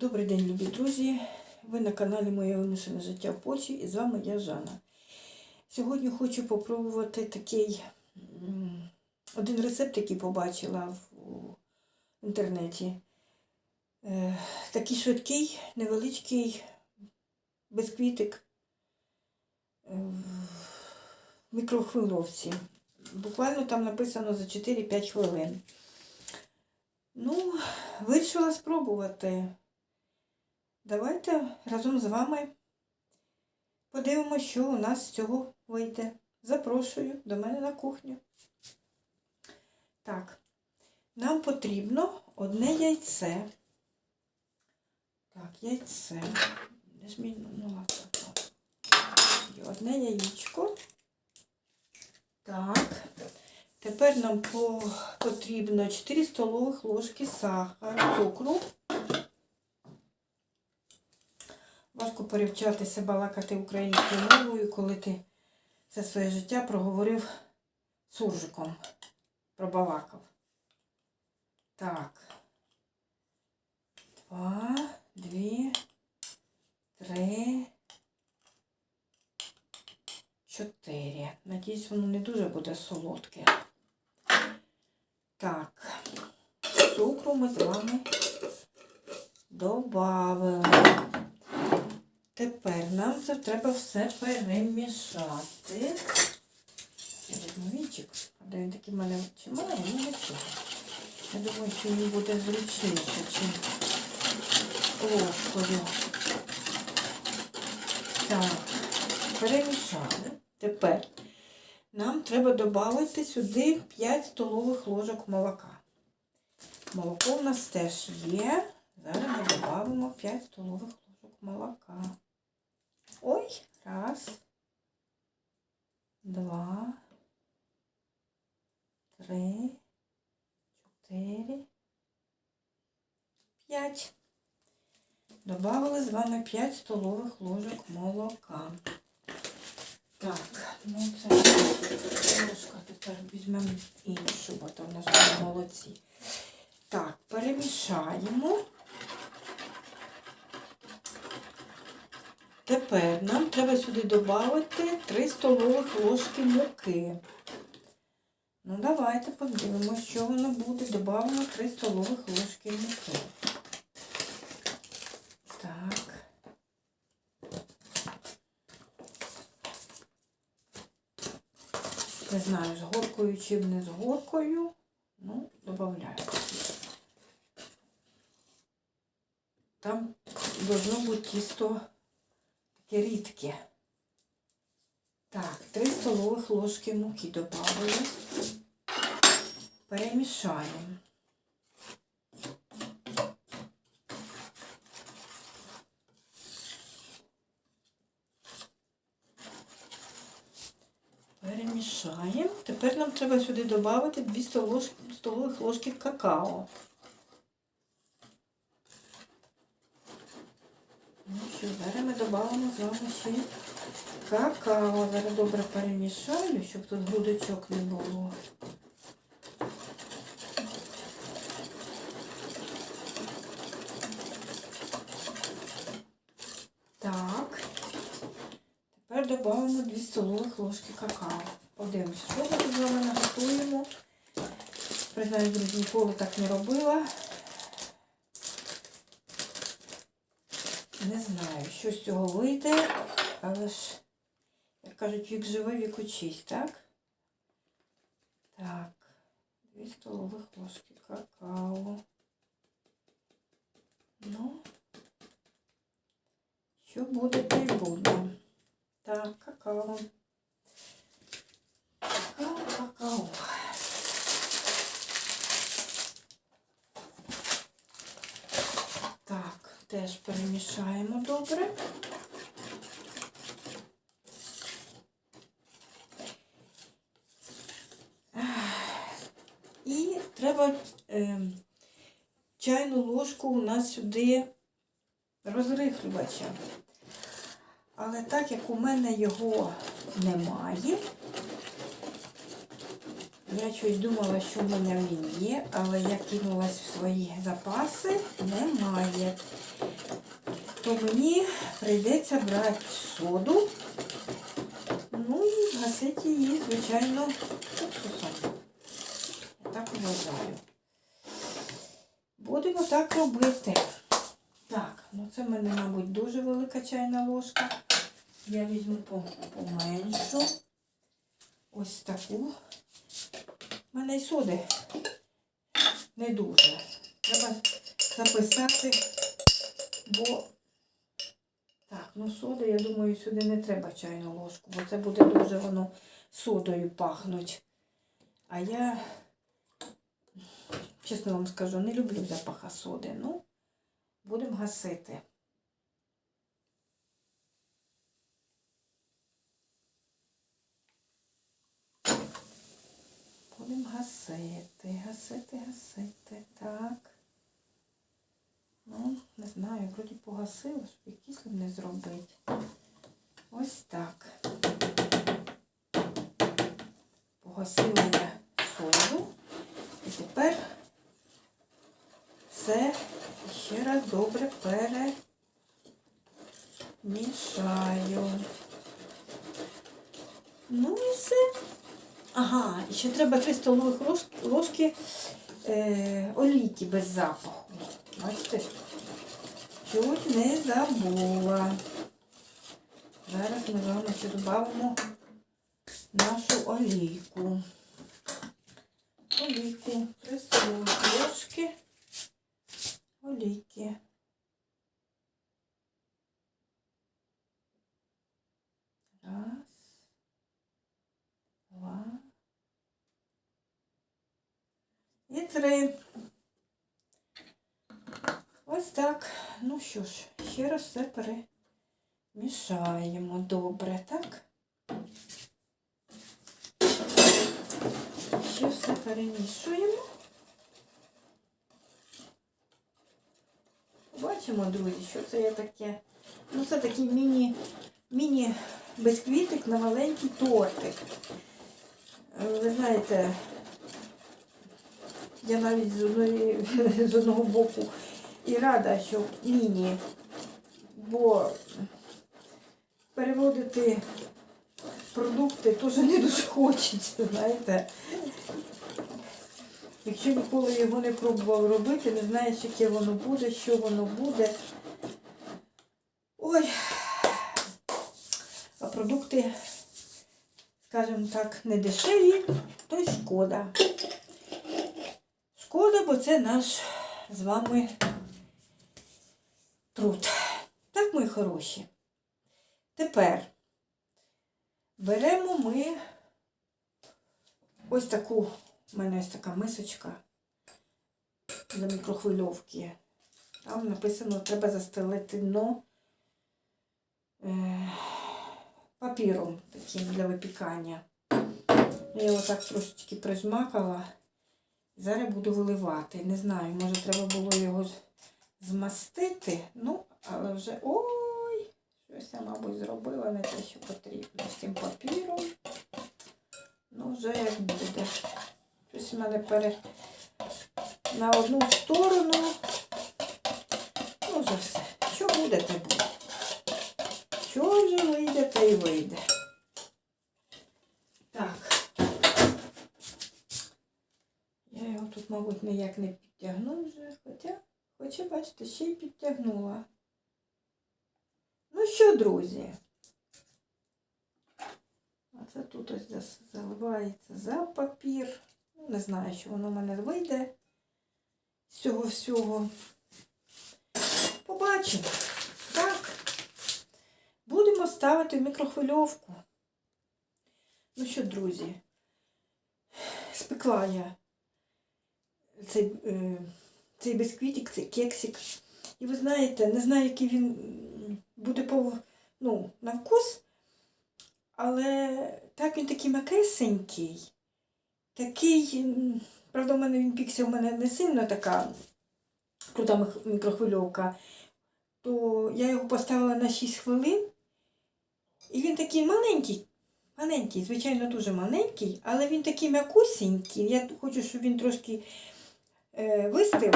Добрий день, любі друзі! Ви на каналі Моє вимушене життя в Польщі і з вами я Жанна. Сьогодні хочу попробувати такий один рецепт, який побачила в інтернеті. Е, такий швидкий, невеличкий безквітик е, в мікрохвиловці. Буквально там написано за 4-5 хвилин. Ну, вирішила спробувати. Давайте разом з вами подивимося, що у нас з цього вийде. Запрошую до мене на кухню. Так, нам потрібно одне яйце. Так, яйце. Ну Одне яєчко. Так. Тепер нам потрібно 4 столових ложки сахару, цукру. Важко перевчатися балакати українською мовою, коли ти все своє життя проговорив суржиком. Пробалакав. Так. Два, дві, три, чотири. Надіюсь, воно не дуже буде солодке. Так. Цукру ми з вами добавили. Тепер нам це треба все перемішати. А де він такий мене чи має, ну нічого. Я думаю, що він буде зручніше, чим ложкою. Так, перемішали. Тепер нам треба додати сюди 5 столових ложок молока. Молоко в нас теж є. Зараз ми додамо 5 столових ложок молока. Ой, раз, два, три, чотири, п'ять. Добавили з вами 5 столових ложок молока. Так, ну це ложка. Тепер візьмемо іншу, бо то в нас молодці. Так, перемішаємо. Тепер нам треба сюди додати 3 столових ложки муки. Ну, давайте подивимося, що воно буде. Добавимо 3 столових ложки муки. Так. Не знаю, з горкою чи не з горкою. Ну, додаю. Там должно бути тісто рідке. Так, 3 столових ложки муки додали. Перемішаємо. Перемішаємо. Тепер нам треба сюди додати 2 столових, ложки какао. Ну що, зараз ми додамо з вами ще какао. Зараз добре перемішаю, щоб тут грудочок не було. Так. Тепер додамо 2 столових ложки какао. Подивимося, що ми тут з вами наготуємо. Признаю, друзі, ніколи так не робила. Не знаю, що з цього вийде, але ж, як кажуть, вік живе, вік учись, так? Так, дві столових ложки какао. Ну, що буде, то й буде. Так, какао. Какао, какао. Так, теж перемішаємо добре. І треба е, чайну ложку у нас сюди розрихлювача. Але так як у мене його немає, Я щось думала, що в мене він є, але я кинулась в свої запаси, немає. То мені прийдеться брати соду. Ну і гасити її, звичайно, уксусом. Вважаю. Будемо так робити. Так, ну це в мене, мабуть, дуже велика чайна ложка. Я візьму поменшу. Ось таку. У мене й соди не дуже. Треба записати, бо так, ну соди, я думаю, сюди не треба чайну ложку, бо це буде дуже воно содою пахнуть. А я, чесно вам скажу, не люблю запаха соди. Ну, будемо гасити. Будемо гасити, гасити, гасити. Так. Ну, не знаю, вроді погасила, щоб і кислим не зробити. Ось так. Погасила я соду. І тепер все ще раз добре перемішаю. Ну і все. Ага, і ще треба 3 столових ложки, е, олійки без запаху. Бачите? Чуть не забула. Зараз ми з вами ще додамо нашу олійку. Олійку. 3 столових ложки олійки. Раз. Два. І. Ось так. Ну що ж, ще раз все перемішаємо добре, так? Ще все перемішуємо. Бачимо, друзі, що це є таке. Ну, це такий міні, міні безквітик на маленький тортик. Е, Ви знаєте, я навіть з, одної, з одного боку і рада, що міні, бо переводити продукти теж не дуже хочеться, знаєте. Якщо ніколи його не пробував робити, не знаєш, яке воно буде, що воно буде. Ой, а продукти, скажімо так, не дешеві, то й шкода. Шкода, бо це наш з вами труд. Так, мої хороші. Тепер беремо ми ось таку, у мене ось така мисочка для мікрохвильовки. Там написано, треба застелити дно е, папіром таким для випікання. Я його так трошечки прижмакала. Зараз буду виливати. Не знаю, може треба було його змастити. Ну, але вже ой, щось я, мабуть, зробила не те, що потрібно з цим папіром. Ну, вже як буде. Щось в мене пере на одну сторону. Ну, вже все. Що буде, те буде. Що вже вийде, те й вийде. Так. Я його тут, мабуть, ніяк не підтягну вже, хоча, хоча, бачите, ще й підтягнула. Ну що, друзі? А це тут ось заливається за папір. Ну, Не знаю, що воно в мене вийде з цього всього. Побачимо. Так. Будемо ставити в мікрохвильовку. Ну що, друзі, спекла я цей, е, цей бісквітик, цей кексик. І ви знаєте, не знаю, який він буде по, ну, на вкус, але так він такий макесенький. Такий, правда, в мене він пікся, у мене не сильно така крута мікрохвильовка, то я його поставила на 6 хвилин. І він такий маленький, Маленький, звичайно, дуже маленький, але він такий м'якусенький. Я хочу, щоб він трошки вистив.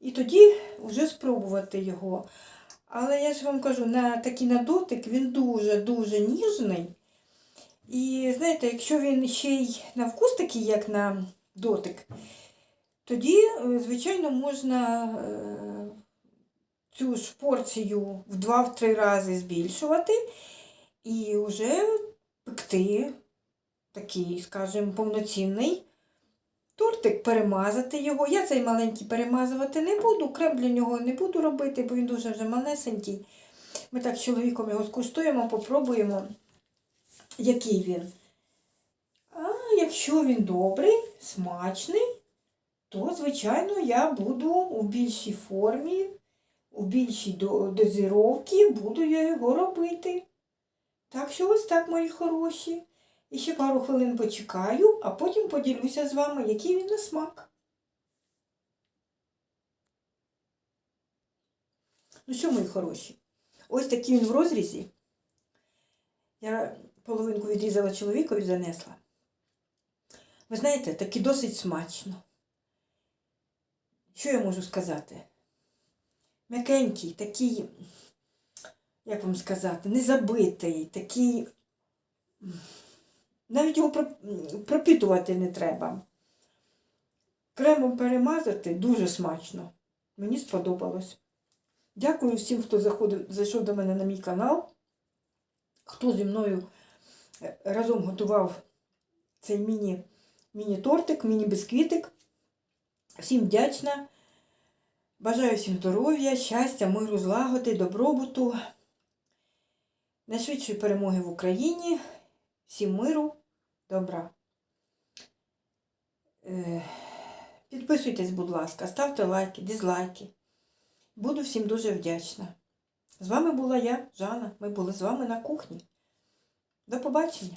І тоді вже спробувати його. Але я ж вам кажу, на такий на дотик він дуже-дуже ніжний. І знаєте, якщо він ще й на вкус такий, як на дотик, тоді, е, звичайно, можна е, цю ж порцію в 2-3 рази збільшувати і вже пекти такий, скажімо, повноцінний тортик, перемазати його. Я цей маленький перемазувати не буду, крем для нього не буду робити, бо він дуже вже малесенький. Ми так з чоловіком його скуштуємо, попробуємо, який він. А якщо він добрий, смачний, то, звичайно, я буду у більшій формі, у більшій до- дозіровці буду я його робити. Так що ось так, мої хороші. І ще пару хвилин почекаю, а потім поділюся з вами, який він на смак. Ну що, мої хороші? Ось такий він в розрізі. Я половинку відрізала чоловікові занесла. Ви знаєте, таки досить смачно. Що я можу сказати? М'якенький, такий, як вам сказати, незабитий, такий. Навіть його проп- пропітувати не треба. Кремом перемазати дуже смачно. Мені сподобалось. Дякую всім, хто заходив, зайшов до мене на мій канал, хто зі мною е, разом готував цей міні, міні-тортик, міні-бисквітик. Всім вдячна. Бажаю всім здоров'я, щастя, миру, злагоди, добробуту, найшвидшої перемоги в Україні, всім миру, добра. Е, Підписуйтесь, будь ласка, ставте лайки, дизлайки. Буду всім дуже вдячна. З вами була я, Жанна. Ми були з вами на кухні. До побачення!